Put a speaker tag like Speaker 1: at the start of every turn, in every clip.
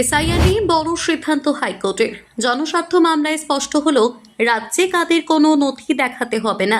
Speaker 1: SIR নিয়ে বড় সিদ্ধান্ত হাইকোর্টের। জনস্বার্থ মামলায় স্পষ্ট হলো, রাজ্যে কাদের কোনো নথি দেখাতে হবে না।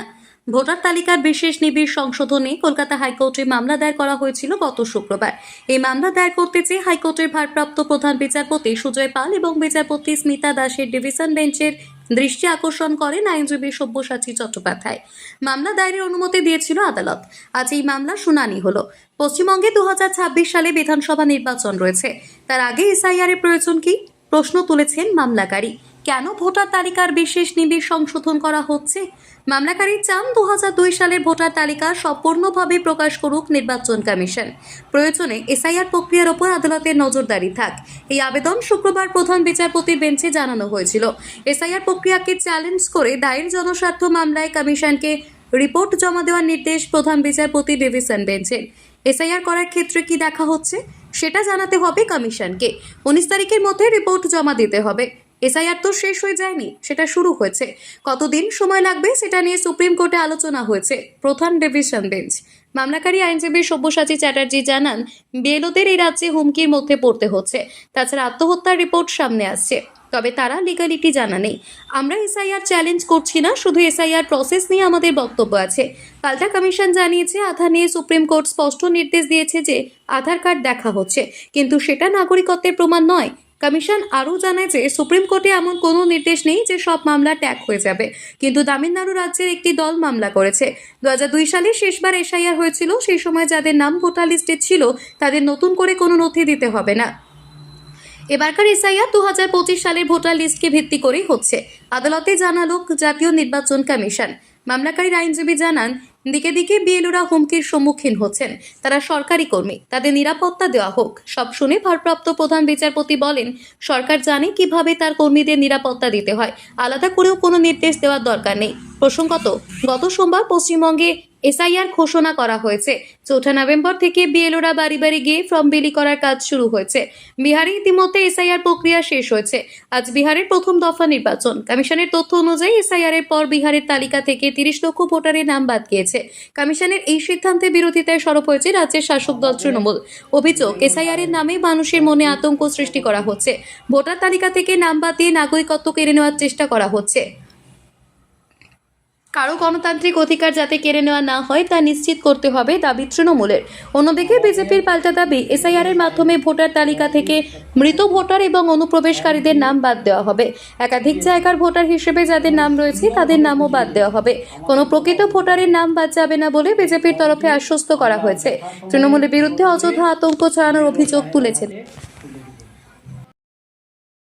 Speaker 1: ভোটার তালিকার বিশেষ নিবিড় সংশোধনে কলকাতা হাইকোর্টে মামলা দায়ের করা হয়েছিল গত শুক্রবার। এই মামলা দায়ের করতে চেয়ে হাইকোর্টের ভারপ্রাপ্ত প্রধান বিচারপতি সুজয় পাল এবং বিচারপতি স্মিতা দাসের ডিভিশন বেঞ্চের দৃষ্টি আকর্ষণ করেন আইনজীবী সব্যসাচী চট্টোপাধ্যায়। মামলা দায়েরের অনুমতি দিয়েছিল আদালত। আজ এই মামলা শুনানি হলো। পশ্চিমবঙ্গে দু হাজার ছাব্বিশ সালে বিধানসভা নির্বাচন রয়েছে। তার আগে এসআইআর এর প্রয়োজন কি? প্রশ্ন তুলেছেন মামলাকারী। কেন ভোটার তালিকার বিশেষ নিবিড় সংশোধন করা হচ্ছে? মামলাকারী চান দু দুই সালের ভোটার তালিকা সম্পূর্ণভাবে প্রকাশ করুক নির্বাচন কমিশন। প্রয়োজনে এসআইআর প্রক্রিয়ার ওপর আদালতের নজরদারি থাক। এই আবেদন শুক্রবার প্রধান বিচারপতির বেঞ্চে জানানো হয়েছিল। এসআইআর প্রক্রিয়াকে চ্যালেঞ্জ করে দায়ের জনস্বার্থ মামলায় কমিশনকে রিপোর্ট জমা দেওয়ার নির্দেশ প্রধান বিচারপতি ডিভিশন বেঞ্চের এসআইআর করার ক্ষেত্রে কি দেখা হচ্ছে? সেটা জানাতে হবে কমিশনকে। উনিশ তারিখের মধ্যে রিপোর্ট জমা দিতে হবে। এসআইআর তো শেষ হয়ে যায়নি, সেটা শুরু হয়েছে। কতদিন সময় লাগবে সেটা নিয়ে সুপ্রিম কোর্টে আলোচনা হয়েছে, প্রধান ডিভিশন বেঞ্চ। মামলাকারী আইনজীবী সব্যসাচী চ্যাটার্জি জানান, বিএলওদের এই রাজ্যে হুমকির মধ্যে পড়তে হচ্ছে। তাছাড়া আত্মহত্যার রিপোর্ট সামনে আসছে, তবে তারা লিগালিটি জানা নেই। আমরা এসআইআর চ্যালেঞ্জ করছি না, শুধু এসআইআর প্রসেস নিয়ে আমাদের বক্তব্য আছে। পাল্টা কমিশন জানিয়েছে, আধার নিয়ে সুপ্রিম কোর্ট স্পষ্ট নির্দেশ দিয়েছে যে, আধার কার্ড দেখা হচ্ছে। কিন্তু সেটা নাগরিকত্বের প্রমাণ নয় কমিশন আরও জানায় যে সুপ্রিম কোর্টে এমন কোনো নির্দেশ নেই যে সব মামলা ট্যাগ হয়ে যাবে। কিন্তু তামিলনাড়ু রাজ্যের একটি দল মামলা করেছে। দু হাজার দুই সালে শেষবার এসআইআর হয়েছিল, সেই সময় যাদের নাম ভোটার লিস্টে ছিল, তাদের নতুন করে কোনো নথি দিতে হবে না। এবারকার এসআইআর দু হাজার পঁচিশ সালের ভোটার লিস্টকে ভিত্তি করেই হচ্ছে, আদালতে জানালো জাতীয় নির্বাচন কমিশন। মামলাকারীর আইনজীবী জানান দিকে দিকে বিএলওরা হুমকির সম্মুখীন হচ্ছেন। তারা সরকারি কর্মী, তাদের নিরাপত্তা দেওয়া হোক। সব শুনে ভারপ্রাপ্ত প্রধান বিচারপতি বলেন, সরকার জানে কীভাবে তার কর্মীদের নিরাপত্তা দিতে হয়। আলাদা করেও কোনো নির্দেশ দেওয়ার দরকার নেই। প্রসঙ্গত, গত সোমবার পশ্চিমবঙ্গে এসআইআর ঘোষণা করা হয়েছে। চৌঠা নভেম্বর থেকে বিএলওরা বাড়ি বাড়ি গিয়ে ফর্ম বিলি করার কাজ শুরু হয়েছে। বিহারে ইতিমধ্যে এসআইআর প্রক্রিয়া শেষ হয়েছে। আজ বিহারের প্রথম দফা নির্বাচন। কমিশনের তথ্য অনুযায়ী এসআইআর এর পর বিহারের তালিকা থেকে তিরিশ লক্ষ ভোটারের নাম বাদ গিয়েছে। কমিশনের এই সিদ্ধান্তে বিরোধিতায় সরব হয়েছে রাজ্যের শাসক দল তৃণমূল। অভিযোগ, এসআইআর এর নামে মানুষের মনে আতঙ্ক সৃষ্টি করা হচ্ছে। ভোটার তালিকা থেকে নাম বাদ দিয়ে নাগরিকত্ব কেড়ে নেওয়ার চেষ্টা করা হচ্ছে। কারও গণতান্ত্রিক অধিকার যাতে কেড়ে নেওয়া না হয় তা নিশ্চিত করতে হবে দাবি তৃণমূলের। অন্যদিকে বিজেপির পাল্টা দাবি এসআইআর এর মাধ্যমে ভোটার তালিকা থেকে মৃত ভোটার এবং অনুপ্রবেশকারীদের নাম বাদ দেওয়া হবে। একাধিক জায়গার ভোটার হিসেবে যাদের নাম রয়েছে, তাদের নামও বাদ দেওয়া হবে। কোনো প্রকৃত ভোটারের নাম বাদ যাবে না বলে বিজেপির তরফে আশ্বস্ত করা হয়েছে। তৃণমূলের বিরুদ্ধে অযথা আতঙ্ক ছড়ানোর অভিযোগ তুলেছেন।